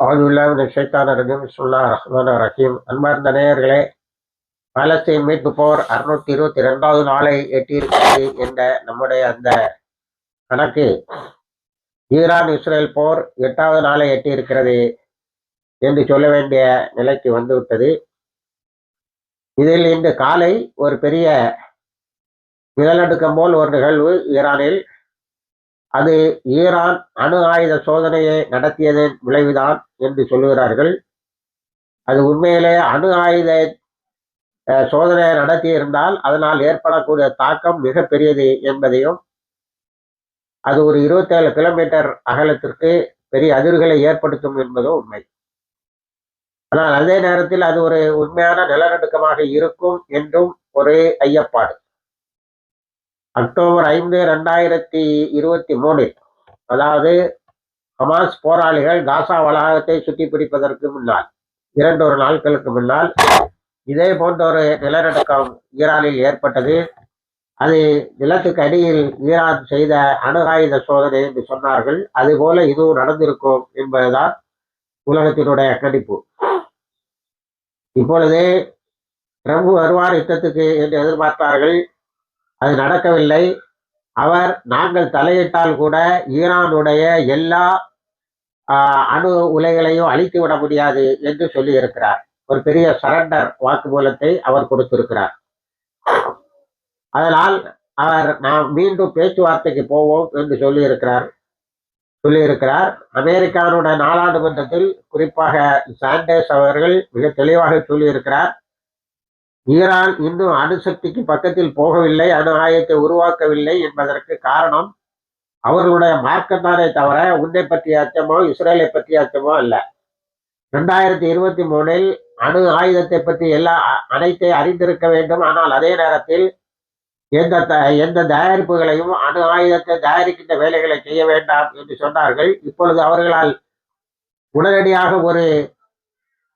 அவுதுல்லாஹின் ஷைத்தான ரஜீம் சுல்லா ரஹ்மான் ரஹீம் அன்பார்ந்த நேயர்களே பாலஸ்தீன் மீட்பு போர் அறுநூத்தி இருபத்தி ரெண்டாவது நாளை எட்டியிருக்கிறது என்ற நம்முடைய அந்த கணக்கு. ஈரான் இஸ்ரேல் போர் எட்டாவது நாளை எட்டியிருக்கிறது என்று சொல்ல வேண்டிய நிலைக்கு வந்துவிட்டது. இதில் இன்று காலை ஒரு பெரிய நிலநடுக்கம் போல் ஒரு நிகழ்வு ஈரானில் அது ஈரான் அணு ஆயுத சோதனையை நடத்தியதன் விளைவுதான் என்று சொல்லுகிறார்கள். அது உண்மையிலே அணு ஆயுத அஹ், சோதனையை நடத்தியிருந்தால் அதனால் ஏற்படக்கூடிய தாக்கம் மிக பெரியது என்பதையும் அது ஒரு இருபத்தேழு கிலோமீட்டர் அகலத்திற்கு பெரிய அதிர்வுகளை ஏற்படுத்தும் என்பதும் உண்மை. ஆனால் அதே நேரத்தில் அது ஒரு உண்மையான நிலநடுக்கமாக இருக்கும் என்றும் ஒரு ஐயப்பாடு. அக்டோபர் ஐந்து ரெண்டாயிரத்தி இருபத்தி மூணில். அதாவது ஹமாஸ் போராளிகள் காசா வளாகத்தை சுற்றி பிடிப்பதற்கு முன்னால் இரண்டு ஒரு நாட்களுக்கு முன்னால் இதே போன்ற ஒரு நிலநடுக்கம் ஈரானில் ஏற்பட்டது. அது நிலத்துக்கு அடியில் ஈரான் செய்த அணு ஆயுத சோதனை என்று சொன்னார்கள். அதுபோல இதுவும் நடந்திருக்கும் என்பதுதான் உலகத்தினுடைய கணிப்பு. இப்பொழுது ட்ரம்ப் வருவார் யுத்தத்துக்கு என்று எதிர்பார்த்தார்கள். அது நடக்கவில்லை. அவர் நாங்கள் தலையிட்டால் கூட ஈரானுடைய எல்லா ஆஹ், அணு உலைகளையும் அழித்து விட முடியாது என்று சொல்லியிருக்கிறார். ஒரு பெரிய சரண்டர் வாக்குமூலத்தை அவர் கொடுத்திருக்கிறார். அதனால் அவர் நாம் மீண்டும் பேச்சுவார்த்தைக்கு போவோம் என்று சொல்லியிருக்கிறார். சொல்லியிருக்கிறார். அமெரிக்காவுடைய நாடாளுமன்றத்தில் குறிப்பாக சாண்டேஸ் அவர்கள் மிக தெளிவாக சொல்லியிருக்கிறார். ஈரான் இன்னும் அணுசக்திக்கு பக்கத்தில் போகவில்லை அணு ஆயுதத்தை உருவாக்கவில்லை என்பதற்கு காரணம் அவர்களுடைய மார்க்கத்தானே தவிர உன்னை பற்றிய அச்சமோ இஸ்ரேலை பற்றிய அச்சமோ அல்ல. ரெண்டாயிரத்தி இருபத்தி மூணில் அணு ஆயுதத்தை பற்றி எல்லா அ- அனைத்தை அறிந்திருக்க வேண்டும். ஆனால் அதே நேரத்தில் எந்த த- எந்த தயாரிப்புகளையும் அணு ஆயுதத்தை தயாரிக்கின்ற வேலைகளை செய்ய வேண்டாம் என்று சொன்னார்கள். இப்பொழுது அவர்களால் உடனடியாக ஒரு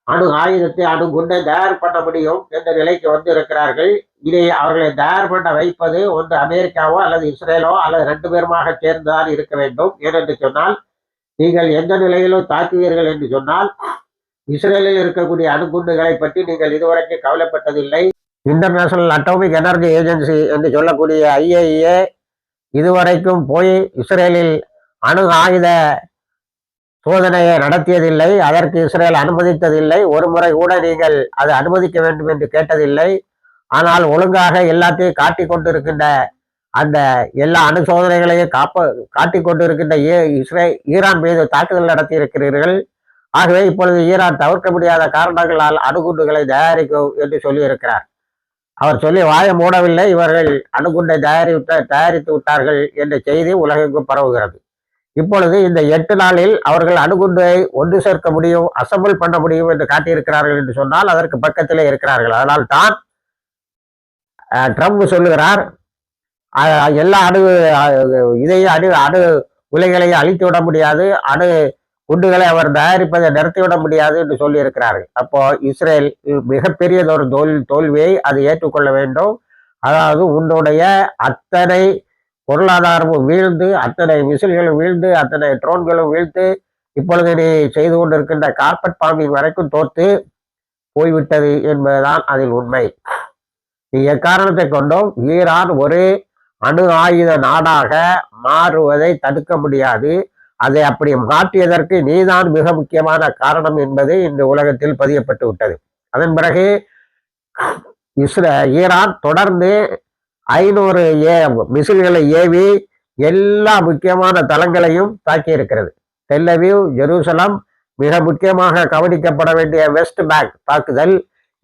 அணு ஆயுதத்தை அணு குண்டை தயார் பண்ண முடியும் என்ற நிலைக்கு வந்து இருக்கிறார்கள் இதை அவர்களை தயார் பண்ண வைப்பது ஒன்று அமெரிக்காவோ அல்லது இஸ்ரேலோ அல்லது ரெண்டு பேருமாக சேர்ந்துதான் இருக்க வேண்டும். ஏனென்று சொன்னால் நீங்கள் எந்த நிலையிலும் தாக்குவீர்கள் என்று சொன்னால் இஸ்ரேலில் இருக்கக்கூடிய அணுகுண்டுகளை பற்றி நீங்கள் இதுவரைக்கும் கவலைப்பட்டதில்லை. இன்டர்நேஷனல் அட்டாமிக் எனர்ஜி ஏஜென்சி என்று சொல்லக்கூடிய ஐஏஇஏ இதுவரைக்கும் போய் இஸ்ரேலில் அணு ஆயுத சோதனையை நடத்தியதில்லை அதற்கு இஸ்ரேல் அனுமதித்ததில்லை. ஒரு முறை கூட நீங்கள் அது அனுமதிக்க வேண்டும் என்று கேட்டதில்லை. ஆனால் ஒழுங்காக எல்லாத்தையும் காட்டிக் கொண்டிருக்கின்ற அந்த எல்லா அணு சோதனைகளையும் காப்ப காட்டி கொண்டிருக்கின்ற ஏ இஸ்ரே ஈரான் மீது தாக்குதல் நடத்தியிருக்கிறீர்கள். ஆகவே இப்பொழுது ஈரான் தவிர்க்க முடியாத காரணங்களால் அணுகுண்டுகளை தயாரிக்கும் என்று சொல்லியிருக்கிறார். அவர் சொல்லி வாய மூடவில்லை. இவர்கள் அணுகுண்டை தயாரித்த தயாரித்து விட்டார்கள் என்ற செய்தி உலகெங்கும் பரவுகிறது. இப்பொழுது இந்த எட்டு நாளில் அவர்கள் அணுகுண்டை ஒன்று சேர்க்க முடியும் அசம்பிள் பண்ண முடியும் என்று காட்டியிருக்கிறார்கள் என்று சொன்னால் அதற்கு பக்கத்திலே இருக்கிறார்கள். அதனால் தான் ட்ரம்ப் சொல்லுகிறார் எல்லா அணு இதையும் அணு அணு உலைகளையும் அழித்து விட முடியாது அணு குண்டுகளை அவர் தயாரிப்பதை நிறுத்திவிட முடியாது என்று சொல்லியிருக்கிறார்கள். அப்போ இஸ்ரேல் மிகப்பெரியதொரு தோல் தோல்வியை அது ஏற்றுக்கொள்ள வேண்டும். அதாவது உன்னுடைய அத்தனை பொருளாதாரமும் வீழ்ந்து அத்தனை மிசில்களும் வீழ்ந்து அத்தனை ட்ரோன்களும் வீழ்த்து இப்பொழுது நீ செய்து கொண்டிருக்கின்ற கார்பெட் பாம்பிங் வரைக்கும் தோற்று போய்விட்டது என்பதுதான் அதில் உண்மை. நீ எக்காரணத்தை கொண்டும் ஈரான் ஒரு அணு ஆயுத நாடாக மாறுவதை தடுக்க முடியாது. அதை அப்படி மாற்றியதற்கு நீதான் மிக முக்கியமான காரணம் என்பது இந்த உலகத்தில் பதியப்பட்டு விட்டது. அதன் பிறகு இஸ்ரே ஈரான் தொடர்ந்து ஐநூறு ஏ மிசில்களை ஏவி எல்லா முக்கியமான தளங்களையும் தாக்கியிருக்கிறது. டெல்லவியூ ஜெருசலம் மிக முக்கியமாக கவனிக்கப்பட வேண்டிய வெஸ்ட் பேங்க் தாக்குதல்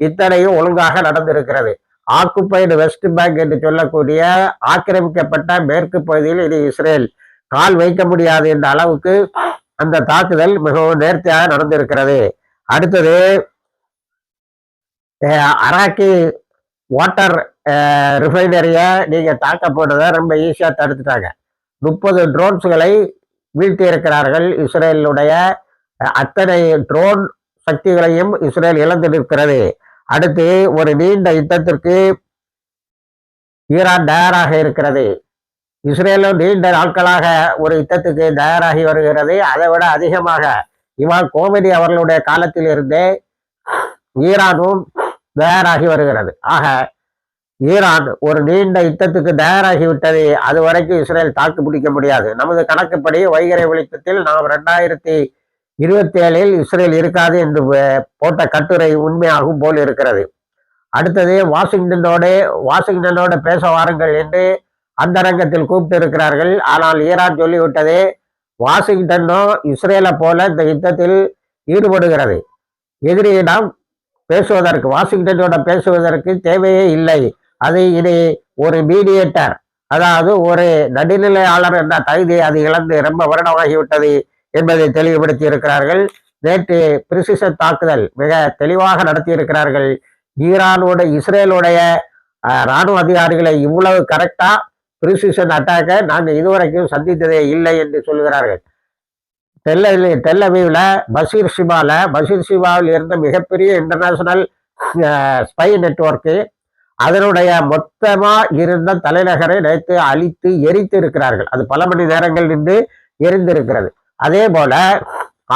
இத்தனையும் ஒழுங்காக நடந்திருக்கிறது. ஆக்குப்பைடு வெஸ்ட் பேங்க் என்று சொல்லக்கூடிய ஆக்கிரமிக்கப்பட்ட மேற்கு பகுதியில் இனி இஸ்ரேல் கால் வைக்க முடியாது என்ற அளவுக்கு அந்த தாக்குதல் மிகவும் நேர்த்தியாக நடந்திருக்கிறது. அடுத்தது அராக்கி வாட்டர் ரிஃபைனரியை நீங்கள் தாக்க ரொம்ப ஈஸியாக தடுத்துட்டாங்க. முப்பது ட்ரோன்ஸ்களை வீழ்த்தி இருக்கிறார்கள் இஸ்ரேலுடைய அத்தனை ட்ரோன் சக்திகளையும் இஸ்ரேல் இழந்து நிற்கிறது. அடுத்து ஒரு நீண்ட யுத்தத்திற்கு ஈரான் தயாராக இருக்கிறது. இஸ்ரேலும் நீண்ட நாட்களாக ஒரு யுத்தத்துக்கு தயாராகி வருகிறது. அதை விட அதிகமாக இவான் கோமெடி அவர்களுடைய காலத்தில் இருந்தே ஈரானும் தயாராகி வருகிறது. ஆக ஈரான் ஒரு நீண்ட யுத்தத்துக்கு தயாராகிவிட்டது. அது வரைக்கும் இஸ்ரேல் தாக்கு பிடிக்க முடியாது. நமது கணக்குப்படி வைகரை வெளித்தத்தில் நாம் ரெண்டாயிரத்தி இருபத்தி ஏழில் இஸ்ரேல் இருக்காது என்று போட்ட கட்டுரை உண்மையாகும் போல் இருக்கிறது. அடுத்தது வாஷிங்டனோடு வாஷிங்டனோடு பேச வாருங்கள் என்று அந்தரங்கத்தில் கூப்பிட்டு இருக்கிறார்கள் ஆனால் ஈரான் சொல்லிவிட்டது வாஷிங்டனோ இஸ்ரேலை போல இந்த யுத்தத்தில் ஈடுபடுகிறது. எதிரியிடம் பேசுவதற்கு வாஷிங்டனோட பேசுவதற்கு தேவையே இல்லை. அது இனி ஒரு மீடியேட்டர் அதாவது ஒரு நடுநிலையாளர் என்ற தகுதி அது இழந்து ரொம்ப வருடமாகிவிட்டது என்பதை தெளிவுபடுத்தி இருக்கிறார்கள் நேற்று பிரிசிஷன் தாக்குதல் மிக தெளிவாக நடத்தியிருக்கிறார்கள். ஈரானோட இஸ்ரேலுடைய இராணுவ ராணுவ அதிகாரிகளை இவ்வளவு கரெக்டா பிரிசிஷன் அட்டாக்கை நாங்கள் இதுவரைக்கும் சந்தித்ததே இல்லை என்று சொல்கிறார்கள் தெல்ல தெல்லவீவில் பஷீர் ஷிபாவில் பஷீர் ஷிபாவில் இருந்த மிகப்பெரிய இன்டர்நேஷனல் ஸ்பை நெட்வொர்க்கு அதனுடைய மொத்தமா இருந்த தலைநகரை நேற்று அழித்து எரித்து இருக்கிறார்கள் அது பல மணி நேரங்கள் நின்று எரிந்திருக்கிறது. அதே போல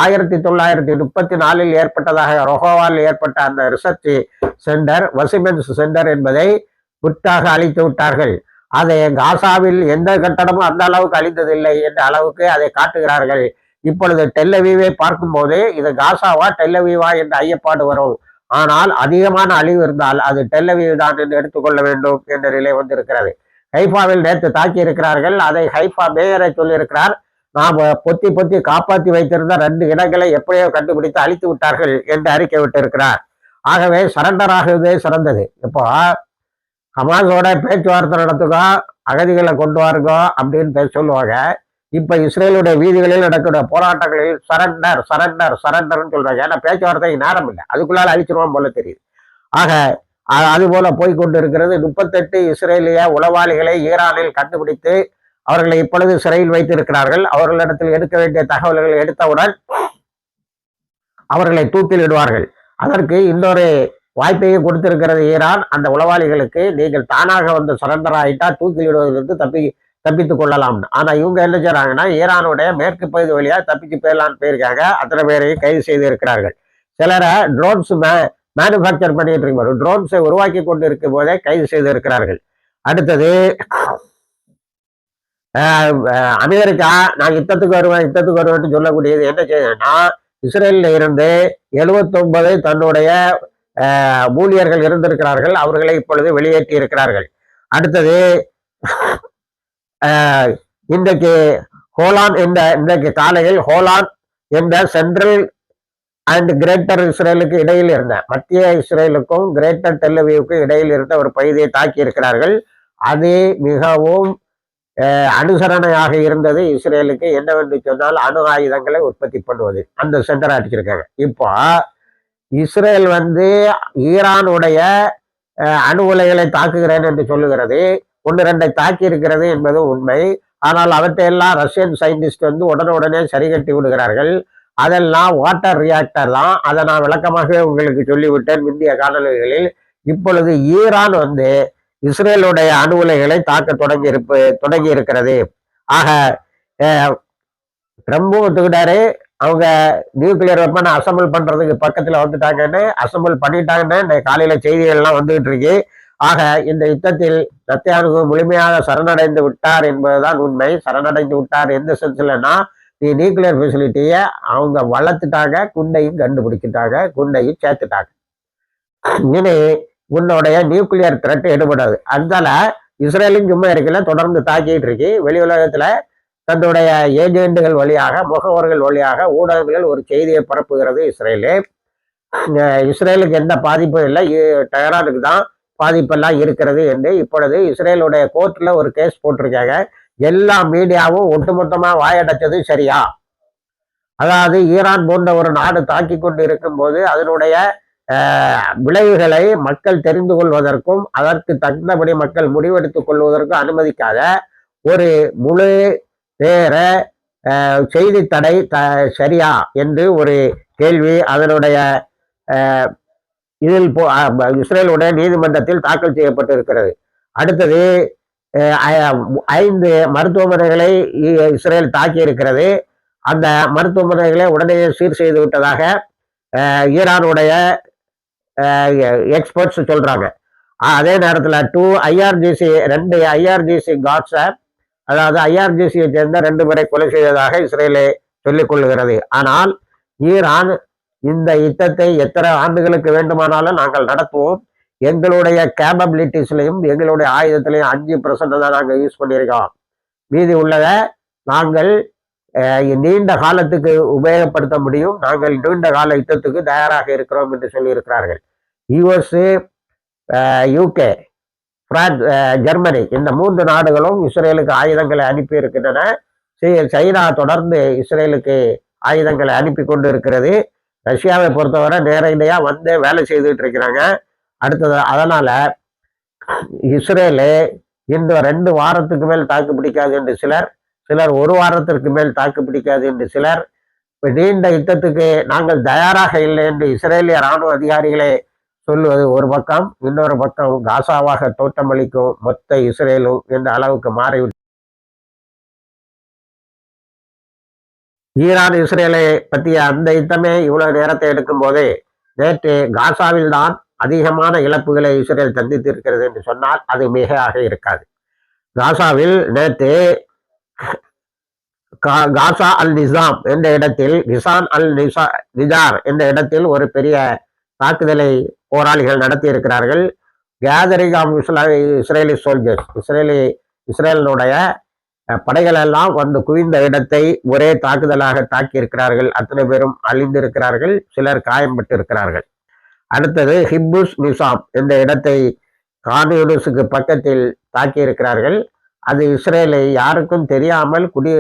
ஆயிரத்தி தொள்ளாயிரத்தி முப்பத்தி நாலில் ஏற்பட்டதாக ரொஹோவால் ஏற்பட்ட அந்த ரிசர்ச் சென்டர் வசிமென்ஸ் சென்டர் என்பதை முற்றாக அழித்து விட்டார்கள். அதை காசாவில் எந்த கட்டடமும் அந்த அளவுக்கு அழிந்ததில்லை என்ற அளவுக்கு அதை காட்டுகிறார்கள். இப்பொழுது டெல்லவீவை பார்க்கும்போது இது காசாவா டெல்லவீவா என்ற ஐயப்பாடு வரும். ஆனால் அதிகமான அழிவு இருந்தால் அது டெல்லவியூ தான் என்று எடுத்துக்கொள்ள வேண்டும் என்ற நிலை வந்திருக்கிறது. ஹைஃபாவில் நேற்று தாக்கி இருக்கிறார்கள் அதை ஹைஃபா மேயரை சொல்லியிருக்கிறார். நாம் பொத்தி பொத்தி காப்பாற்றி வைத்திருந்த ரெண்டு இடங்களை எப்படியோ கண்டுபிடித்து அழித்து விட்டார்கள் என்று அறிக்கை விட்டிருக்கிறார். ஆகவே சரண்டர் ஆகுவதே சிறந்தது. இப்போ ஹமாஸோட பேச்சுவார்த்தை நடத்துக்கோ அகதிகளை கொண்டு வாருங்கோ அப்படின்னு சொல்லுவாங்க. இப்ப இஸ்ரேலுடைய வீதிகளில் நடக்கிற போராட்டங்களில் சரண்டர் சரண்டர் சரண்டர்னு சொல்றாங்க. ஏன்னா பேச்சுவார்த்தைக்கு நேரம் இல்லை. அதுக்குள்ளால அழிச்சிருவோம் போல தெரியுது. ஆக அது போல போய்கொண்டு இருக்கிறது முப்பத்தெட்டு இஸ்ரேலிய உளவாளிகளை ஈரானில் கண்டுபிடித்து அவர்களை இப்பொழுது சிறையில் வைத்திருக்கிறார்கள். அவர்களிடத்தில் எடுக்க வேண்டிய தகவல்களை எடுத்தவுடன் அவர்களை தூக்கிலிடுவார்கள். அதற்கு இன்னொரு வாய்ப்பையும் கொடுத்திருக்கிறது ஈரான். அந்த உளவாளிகளுக்கு நீங்கள் தானாக வந்து சரண்டர் ஆகிட்டா தூக்கிலிடுவதிலிருந்து தப்பி தப்பித்துக் கொள்ளலாம்னு. ஆனால் இவங்க என்ன செய்றாங்கன்னா ஈரானுடைய மேற்கு பகுதி வழியா தப்பிச்சு போயிடலான்னு போயிருக்காங்க. அத்தனை பேரையும் கைது செய்து இருக்கிறார்கள். சிலரை ட்ரோன்ஸ் மே மேனுஃபேக்சர் பண்ணிட்டு இருக்கும் ட்ரோன்ஸை உருவாக்கி கொண்டு இருக்கும் போதே கைது செய்து இருக்கிறார்கள். அடுத்தது ஆஹ் அமெரிக்கா நான் யுத்தத்துக்கு வருவேன் யுத்தத்துக்கு வருவேன்னு சொல்லக்கூடியது என்ன செய்யுதுன்னா இஸ்ரேலில் இருந்து 79 தன்னுடைய ஆஹ் ஊழியர்கள் இருந்திருக்கிறார்கள். அவர்களை இப்பொழுது வெளியேற்றி இருக்கிறார்கள். அடுத்தது இன்றைக்கு ஹோலான் என்ற இன்றைக்கு காலையில் ஹோலான் என்ற சென்ட்ரல் அண்ட் கிரேட்டர் இஸ்ரேலுக்கு இடையில் இருந்த மத்திய இஸ்ரேலுக்கும் கிரேட்டர் டெல்லவியுக்கும் இடையில் இருந்த ஒரு பகுதியை தாக்கி இருக்கிறார்கள். அது மிகவும் அனுசரணையாக இருந்தது இஸ்ரேலுக்கு. என்னவென்று சொன்னால் அணு ஆயுதங்களை உற்பத்தி பண்ணுவது. அந்த சென்டர் அடிச்சிருக்காங்க. இப்போ இஸ்ரேல் வந்து ஈரானுடைய அணு உலைகளை தாக்குகிறேன் என்று சொல்லுகிறது. ஒன்று ரெண்டை தாக்கி இருக்கிறது என்பது உண்மை. ஆனால் அவற்றையெல்லாம் ரஷ்யன் சயின்டிஸ்ட் வந்து உடனுடனே சரி கட்டி விடுகிறார்கள். அதெல்லாம் வாட்டர் ரியாக்டர் தான். அதை நான் விளக்கமாகவே உங்களுக்கு சொல்லிவிட்டேன் முந்தைய காணொலிகளில் இப்பொழுது ஈரான் வந்து இஸ்ரேலுடைய அணு உலைகளை தாக்க தொடங்கி இருப்பு தொடங்கி இருக்கிறது. ஆக ட்ரம்பும் ஒத்துக்கிட்டாரு. அவங்க நியூக்ளியர் வெப்பனை அசம்பிள் பண்றதுக்கு பக்கத்துல வந்துட்டாங்கன்னு அசம்பிள் பண்ணிட்டாங்கன்னு இன்னைக்கு காலையில செய்திகள்லாம் வந்துகிட்டு இருக்கு. ஆக இந்த யுத்தத்தில் நத்தியானுக்கு முழுமையாக சரணடைந்து விட்டார் என்பதுதான் உண்மை. சரணடைந்து விட்டார் எந்த சென்ஸ்லன்னா நீ நியூக்ளியர் ஃபெசிலிட்டியை அவங்க வளர்த்துட்டாங்க குண்டையும் கண்டுபிடிச்சிட்டாங்க குண்டையும் சேர்த்துட்டாங்க. இனி உன்னுடைய நியூக்ளியர் த்ரெட் எடுபடாது. அதனால இஸ்ரேலும் சும்மா இருக்கல தொடர்ந்து தாக்கிட்டு இருக்கு. வெளி உலகத்துல தன்னுடைய ஏஜெண்டுகள் வழியாக முகவர்கள் வழியாக ஊடகங்கள் ஒரு செய்தியை பரப்புகிறது இஸ்ரேலு. இஸ்ரேலுக்கு எந்த பாதிப்பும் இல்லை. டெஹரானுக்கு தான் பாதிப்பெல்லாம் இருக்கிறது என்று இப்பொழுது இஸ்ரேலுடைய கோர்ட்ல ஒரு கேஸ் போட்டிருக்காங்க. எல்லா மீடியாவும் ஒட்டுமொத்தமா வாயடைச்சது சரியா? அதாவது ஈரான் போன்ற ஒரு நாடு தாக்கி கொண்டு இருக்கும்போது அதனுடைய விளைவுகளை மக்கள் தெரிந்து கொள்வதற்கும் அதற்கு தகுந்தபடி மக்கள் முடிவெடுத்துக் கொள்வதற்கும் அனுமதிக்காத ஒரு முழு நேர செய்தி தடை த சரியா? என்று ஒரு கேள்வி அதனுடைய இதில் போ இஸ்ரேலுடைய நீதிமன்றத்தில் தாக்கல் செய்யப்பட்டிருக்கிறது. அடுத்தது ஐந்து மருத்துவமனைகளை இ- இஸ்ரேல் தாக்கி இருக்கிறது அந்த மருத்துவமனைகளை உடனே சீர் செய்து விட்டதாக ஈரானுடைய எக்ஸ்பர்ட்ஸ் சொல்கிறாங்க அதே நேரத்தில் டூ ஐஆர்ஜிசி ரெண்டு ஐஆர்ஜிசி காட்ஸை அதாவது ஐஆர்ஜிசியை சேர்ந்த ரெண்டு பேரை கொலை செய்ததாக இஸ்ரேலே சொல்லிக் கொள்கிறது. ஆனால் ஈரான் இந்த யுத்தத்தை எத்தனை ஆண்டுகளுக்கு வேண்டுமானாலும் நாங்கள் நடத்துவோம். எங்களுடைய கேபபிலிட்டிஸ்லையும் எங்களுடைய ஆயுதத்திலையும் அஞ்சு பர்சன்ட் தான் நாங்கள் யூஸ் பண்ணியிருக்கோம். மீதி உள்ளதை நாங்கள் நீண்ட காலத்துக்கு உபயோகப்படுத்த முடியும். நாங்கள் நீண்ட கால யுத்தத்துக்கு தயாராக இருக்கிறோம் என்று சொல்லியிருக்கிறார்கள். யுஎஸ்ஏ யூகே பிரான்ஸ் ஜெர்மனி இந்த மூன்று நாடுகளும் இஸ்ரேலுக்கு ஆயுதங்களை அனுப்பி இருக்கின்றன சீ- சைனா தொடர்ந்து இஸ்ரேலுக்கு ஆயுதங்களை அனுப்பி கொண்டு இருக்கிறது. ரஷ்யாவை பொறுத்தவரை நேரடியா வந்து வேலை செய்துட்டு இருக்கிறாங்க. அடுத்தது அதனால இஸ்ரேலு இந்த ரெண்டு வாரத்துக்கு மேல் தாக்கு பிடிக்காது என்று சிலர் சிலர் ஒரு வாரத்திற்கு மேல் தாக்கு பிடிக்காது என்று சிலர். நீண்ட யுத்தத்துக்கு நாங்கள் தயாராக இல்லை என்று இஸ்ரேலிய ராணுவ அதிகாரிகளே சொல்லுவது ஒரு பக்கம் இன்னொரு பக்கம் காசாவாக தோட்டமளிக்கும் மொத்த இஸ்ரேலும் என்ற அளவுக்கு மாறிவிட்டு ஈரான் இஸ்ரேலை பற்றிய அந்த யுத்தமே இவ்வளவு நேரத்தை எடுக்கும் போது நேற்று காசாவில் தான் அதிகமான இழப்புகளை இஸ்ரேல் சந்தித்திருக்கிறது என்று சொன்னால் அது மிகையாக இருக்காது. காசாவில் நேற்று கா- காசா அல் நிசாம் என்ற இடத்தில் கிசான் அல் நிசா நிஜார் என்ற இடத்தில் ஒரு பெரிய தாக்குதலை போராளிகள் நடத்தி இருக்கிறார்கள் gathering of Israeli soldiers Israeli இஸ்ரேலினுடைய படைகளெல்லாம் படைகள் எல்லாம் வந்து குவிந்த இடத்தை ஒரே தாக்குதலாக தாக்கி இருக்கிறார்கள் அத்தனை பேரும் அழிந்திருக்கிறார்கள். சிலர் காயம்பட்டு இருக்கிறார்கள் அடுத்தது ஹிப்புஸ் நிசாம் இந்த இடத்தை கான்யூனிஸுக்கு பக்கத்தில் தாக்கி இருக்கிறார்கள் அது இஸ்ரேலை யாருக்கும் தெரியாமல் குடி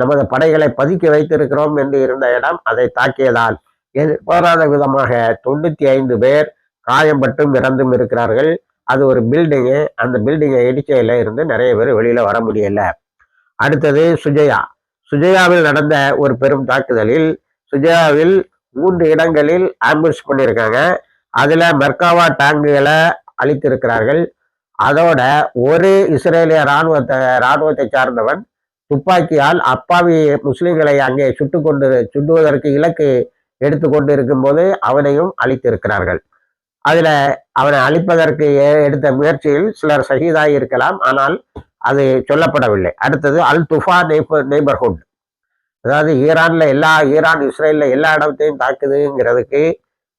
நமது படைகளை பதுக்கி வைத்திருக்கிறோம் என்று இருந்த இடம் அதை தாக்கியதால் எதிர்பாராத விதமாக தொண்ணூத்தி ஐந்து பேர் காயம்பட்டும் இறந்தும் இருக்கிறார்கள். அது ஒரு பில்டிங்கு. அந்த பில்டிங்கை இடிக்கையில இருந்து நிறைய பேர் வெளியில வர முடியல. அடுத்தது சுஜயா. சுஜயாவில் நடந்த ஒரு பெரும் தாக்குதலில் சுஜயாவில் மூன்று இடங்களில் ஆம்புலன்ஸ் பண்ணியிருக்காங்க. அதில் மெர்காவா டேங்குகளை அழித்திருக்கிறார்கள். அதோட ஒரு இஸ்ரேலிய ராணுவத்தை இராணுவத்தை சார்ந்தவன் துப்பாக்கியால் அப்பாவி முஸ்லீம்களை அங்கே சுட்டு கொண்டு சுடுவதற்கு இலக்கு எடுத்துக்கொண்டு இருக்கும்போது அவனையும் அழித்திருக்கிறார்கள். அதில் அவனை அழிப்பதற்கு எடுத்த முயற்சியில் சிலர் சகிதாகி இருக்கலாம். ஆனால் அது சொல்லப்படவில்லை. அடுத்தது அல் துஃபா நெய்பர் நெய்பர்ஹுட். அதாவது ஈரானில் எல்லா ஈரான் இஸ்ரேலில் எல்லா இடத்தையும் தாக்குதுங்கிறதுக்கு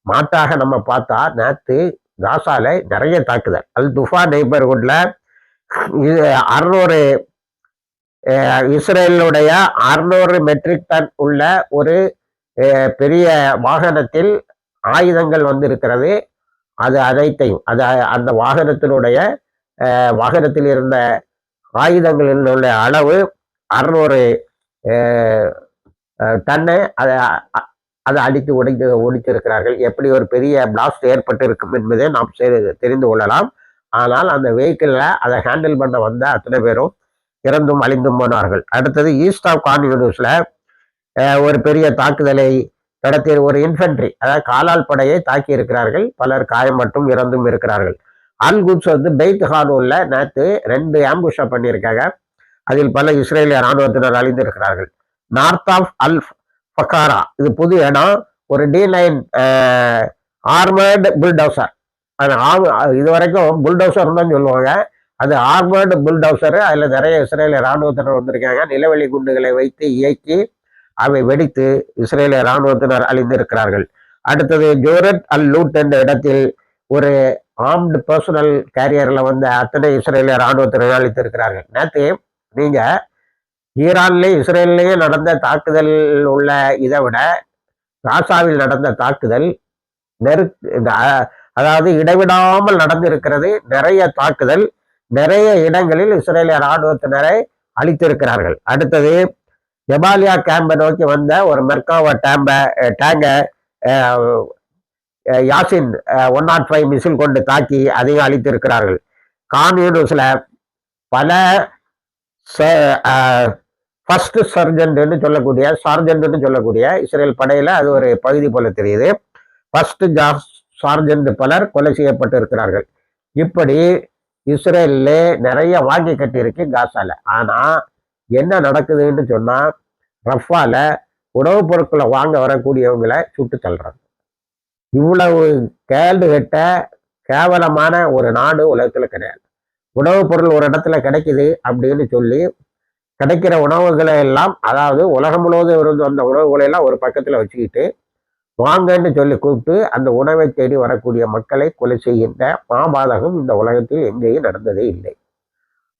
மாற்றாக நம்ம பார்த்தா நேற்று காசால நிறைய தாக்குதல். அல் துஃபா நெய்பர்ஹுட்ல இது அறுநூறு இஸ்ரேலுடைய அறுநூறு மெட்ரிக் டன் உள்ள ஒரு பெரிய வாகனத்தில் ஆயுதங்கள் வந்திருக்கிறது. அது அனைத்தையும் அது அந்த வாகனத்தினுடைய வாகனத்தில் இருந்த ஆயுதங்களில் உள்ள அளவு அறுநூறு தன்னை அதை அதை அடித்து உடைத்து ஒடித்திருக்கிறார்கள். எப்படி ஒரு பெரிய பிளாஸ்ட் ஏற்பட்டு இருக்கும் என்பதை நாம் தெரிந்து கொள்ளலாம். ஆனால் அந்த வெஹிக்கிளில் அதை ஹேண்டில் பண்ண வந்த அத்தனை பேரும் இறந்தும் அழிந்தும் போனார்கள். அடுத்தது ஈஸ்ட் ஆஃப் கான்யூனியூஸ்ல ஒரு பெரிய தாக்குதலை நடத்திய ஒரு இன்ஃபென்ட்ரி அதாவது காலால் படையை தாக்கி இருக்கிறார்கள் பலர் காயமட்டும் இறந்தும் இருக்கிறார்கள். அல் குட்ஸ் வந்து பெய்த் ஹானூல்ல நேற்று ரெண்டு ஆம்புஷா பண்ணியிருக்காங்க. அதில் பல இஸ்ரேலிய ராணுவத்தினர் அழிந்திருக்கிறார்கள். நார்த் ஆஃப் அல் ஃபக்காரா இது புது இடம். ஒரு டி நைன் ஆர்மர்டு புல்டவுசர் அது இது வரைக்கும் புல்டவுசர்னு சொல்லுவாங்க. அது ஆர்மர்டு புல்டவுசர் அதில் நிறைய இஸ்ரேலிய ராணுவத்தினர் வந்திருக்காங்க. நிலவெளி குண்டுகளை வைத்து இயக்கி அவை வெடித்து இஸ்ரேலிய ராணுவத்தினர் அழிந்திருக்கிறார்கள். அடுத்தது ஜோரட் அல் லூட் என்ற இடத்தில் ஒரு ஆர்ம்டு பர்சனல் கேரியரில் வந்த அத்தனை இஸ்ரேலிய ராணுவத்தினர் அழித்திருக்கிறார்கள் நேற்று நீங்கள் ஈரான்லேயும் இஸ்ரேல்லையும் நடந்த தாக்குதல் உள்ள இதை விட காசாவில் நடந்த தாக்குதல் நெரு இந்த, அதாவது இடைவிடாமல் நடந்திருக்கிறது. நிறைய தாக்குதல் நிறைய இடங்களில் இஸ்ரேலிய ராணுவத்தினரை அழித்திருக்கிறார்கள். அடுத்தது ஜபாலியா கேம்பை நோக்கி வந்த ஒரு மெர்காவா டேம்பை டேங்கை Yasin one nought five missile கொண்டு தாக்கி அதையும் அழித்திருக்கிறார்கள். கான்யூனிஸ்ல பல ஃபர்ஸ்ட் சர்ஜன்ட்னு சொல்லக்கூடிய சார்ஜன்ட்னு சொல்லக்கூடிய இஸ்ரேல் படையில அது ஒரு பகுதி போல தெரியுது. ஃபர்ஸ்ட் ஜாஸ் சார்ஜன்ட் பலர் கொலை செய்யப்பட்டு இருக்கிறார்கள் இப்படி இஸ்ரேல்ல நிறைய வாங்கி கட்டியிருக்கு காசால. ஆனா என்ன நடக்குதுன்னு சொன்னா ரஃபால உணவுப் பொருட்களை வாங்க வரக்கூடியவங்களை சுட்டு தள்ளுறாங்க. இவ்வளவு கேள்வி கெட்ட கேவலமான ஒரு நாடு உலகத்துல கிடையாது. உணவுப் பொருள் ஒரு இடத்துல கிடைக்குது அப்படின்னு சொல்லி கிடைக்கிற உணவுகளை எல்லாம் அதாவது உலகம் முழுவதும் இருந்து வந்த உணவுகளை எல்லாம் ஒரு பக்கத்துல வச்சுக்கிட்டு வாங்கன்னு சொல்லி கூப்பிட்டு அந்த உணவை தேடி வரக்கூடிய மக்களை கொலை செய்கின்ற மாபாதகம் இந்த உலகத்தில் எங்கேயும் நடந்ததே இல்லை.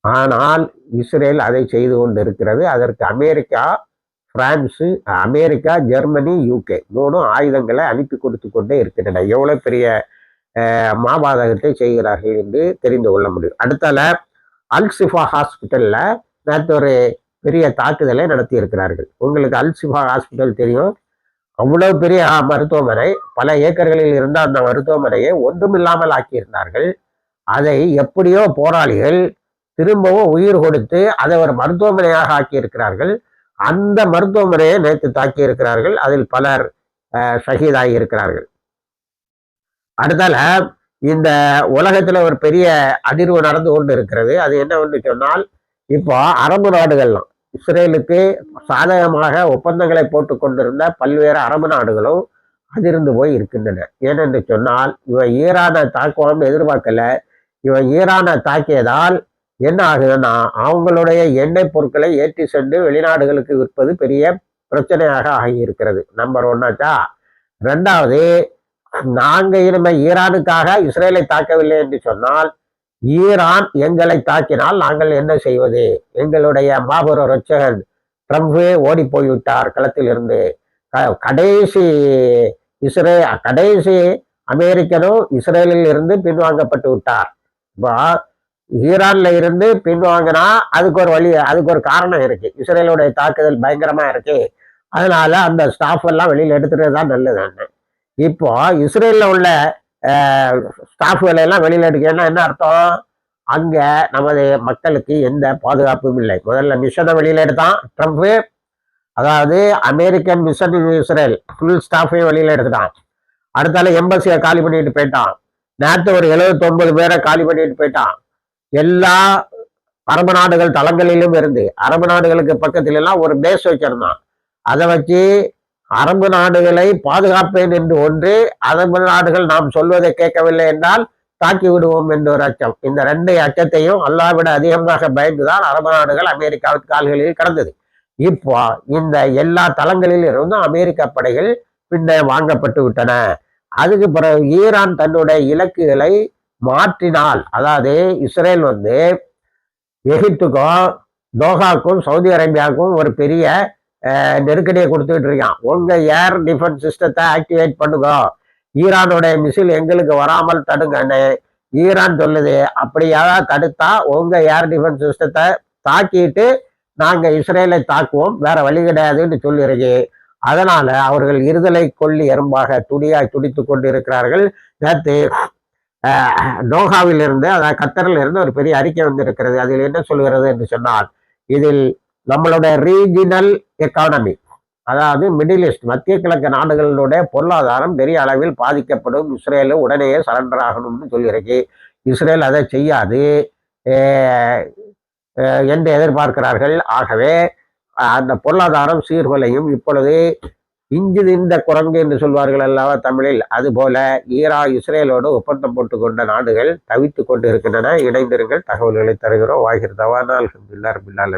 ஆனால் இஸ்ரேல் அதை செய்து கொண்டு இருக்கிறது அதற்கு America France America Germany UK மூணும் ஆயுதங்களை அனுப்பி கொடுத்து கொண்டே இருக்கின்றன. எவ்வளோ பெரிய மாபாதகத்தை செய்கிறார்கள் என்று தெரிந்து கொள்ள முடியும். அடுத்தால அல்சிஃபா ஹாஸ்பிட்டலில் நேற்று ஒரு பெரிய தாக்குதலை நடத்தி இருக்கிறார்கள் உங்களுக்கு அல்சிஃபா ஹாஸ்பிட்டல் தெரியும். அவ்வளோ பெரிய மருத்துவமனை பல ஏக்கர்களில் இருந்த அந்த மருத்துவமனையை ஒன்றுமில்லாமல் ஆக்கியிருந்தார்கள். அதை எப்படியோ போராளிகள் திரும்பவும் உயிர் கொடுத்து அதை ஒரு மருத்துவமனையாக ஆக்கியிருக்கிறார்கள். அந்த மருத்துவமனையை நேற்று தாக்கி இருக்கிறார்கள் அதில் பலர் ஷஹீதாகி இருக்கிறார்கள் அடுத்தால இந்த உலகத்துல ஒரு பெரிய அதிர்வு நடந்து கொண்டு இருக்கிறது அது என்னவென்று சொன்னால் இப்போ அரபு நாடுகள்லாம் இஸ்ரேலுக்கு சாதகமாக ஒப்பந்தங்களை போட்டு கொண்டிருந்த பல்வேறு அரபு நாடுகளும் அதிர்ந்து போய் இருக்கின்றன. ஏனென்று சொன்னால் இவன் ஈரானை தாக்குவான்னு எதிர்பார்க்கல. இவன் ஈரானை தாக்கியதால் என்ன ஆகுதுன்னா அவங்களுடைய எண்ணெய் பொருட்களை ஏற்றி சென்று வெளிநாடுகளுக்கு விற்பது பெரிய பிரச்சனையாக ஆகியிருக்கிறது. நம்பர் ஒன்னாச்சா ரெண்டாவது நாங்கள் இனிமே ஈரானுக்காக இஸ்ரேலை தாக்கவில்லை என்று சொன்னால் ஈரான் எங்களை தாக்கினால் நாங்கள் என்ன செய்வது? எங்களுடைய மாபெரும் ரட்சகன் ட்ரம்ப்பு ஓடி போய்விட்டார் களத்தில் இருந்து கடைசி இஸ்ரே கடைசி அமெரிக்கனும் இஸ்ரேலில் இருந்து பின்வாங்கப்பட்டு விட்டார். இப்போ ஈரான்ல இருந்து பின்வாங்கினா அதுக்கு ஒரு வழி அதுக்கு ஒரு காரணம் இருக்கு. இஸ்ரேலுடைய தாக்குதல் பயங்கரமா இருக்கு. அதனால அந்த ஸ்டாஃப் எல்லாம் வெளியில எடுத்துட்டு தான் நல்லது. இப்போ இஸ்ரேல்ல உள்ள ஸ்டாஃப்களை எல்லாம் வெளியில எடுக்கணும்னா என்ன அர்த்தம்? அங்க நமது மக்களுக்கு எந்த பாதுகாப்பும் இல்லை. முதல்ல மிஷனை வெளியில எடுத்தான் ட்ரம்ப். அதாவது அமெரிக்கன் மிஷன் இஸ்ரேல் ஃபுல் ஸ்டாஃபையும் வெளியில எடுத்துட்டான். அடுத்தால எம்பசியை காலி பண்ணிட்டு போயிட்டான். நேற்று ஒரு எழுபத்தி ஒன்பது பேரை காலி பண்ணிட்டு போயிட்டான். எல்லா அரபு நாடுகள் தளங்களிலும் இருந்து அரபு நாடுகளுக்கு பக்கத்துல எல்லாம் ஒரு பேஸ் வச்சிருந்தான். அதை வச்சு அரபு நாடுகளை பாதுகாப்பேன் என்று ஒன்று அரபு நாடுகள் நாம் சொல்வதை கேட்கவில்லை என்றால் தாக்கி விடுவோம் என்ற ஒரு அச்சம். இந்த ரெண்டு அச்சத்தையும் அல்லாவிட அதிகமாக பயந்துதான் அரபு நாடுகள் அமெரிக்காவின் கால்களில் கடந்தது. இப்போ இந்த எல்லா தளங்களில் இருந்தும் அமெரிக்க படைகள் பின்ன வாங்கப்பட்டு விட்டன. அதுக்கு பிறகு ஈரான் தன்னுடைய இலக்குகளை மாற்றினால் அதாவது இஸ்ரேல் வந்து எகிப்துக்கும் தோஹாக்கும் சவுதி அரேபியாவுக்கும் ஒரு பெரிய நெருக்கடியை கொடுத்துட்டு இருக்கான். உங்க ஏர் டிஃபென்ஸ் சிஸ்டத்தை ஆக்டிவேட் பண்ணுங்க. ஈரானுடைய மிசில் எங்களுக்கு வராமல் தடுங்கன்னு ஈரான் சொல்லுது. அப்படியாவது தடுத்தா உங்க ஏர் டிஃபென்ஸ் சிஸ்டத்தை தாக்கிட்டு நாங்க இஸ்ரேலை தாக்குவோம். வேற வழி கிடையாதுன்னு சொல்லியிருக்கு. அதனால அவர்கள் இருதலை கொல்லி எறும்பாக துடியாய் துடித்து கொண்டு இருக்கிறார்கள் நேற்று டோஹாவிலிருந்து அதாவது கத்தரில் இருந்து ஒரு பெரிய அறிக்கை வந்திருக்கிறது. அதில் என்ன சொல்கிறது என்று சொன்னால் இதில் நம்மளோட ரீஜினல் எக்கானமி அதாவது மிடில் ஈஸ்ட் மத்திய கிழக்கு நாடுகளுடைய பொருளாதாரம் பெரிய அளவில் பாதிக்கப்படும். இஸ்ரேலு உடனேயே சரண்டர் ஆகணும்னு சொல்லியிருக்கு. இஸ்ரேல் அதை செய்யாது. என்று எதிர்பார்க்கிறார்கள். ஆகவே அந்த பொருளாதாரம் சீர்குலையும். இப்பொழுது இஞ்சு இந்த குரங்கு என்று சொல்வார்கள் அல்லவா தமிழில்? அதுபோல ஈரா இஸ்ரேலோடு ஒப்பந்தம் போட்டுக்கொண்ட நாடுகள் தவித்து கொண்டு இருக்கின்றன இணைந்திருங்கள் தகவல்களை தருகிறோம். வாகிர் தவானால் பில்லார் பில்லால்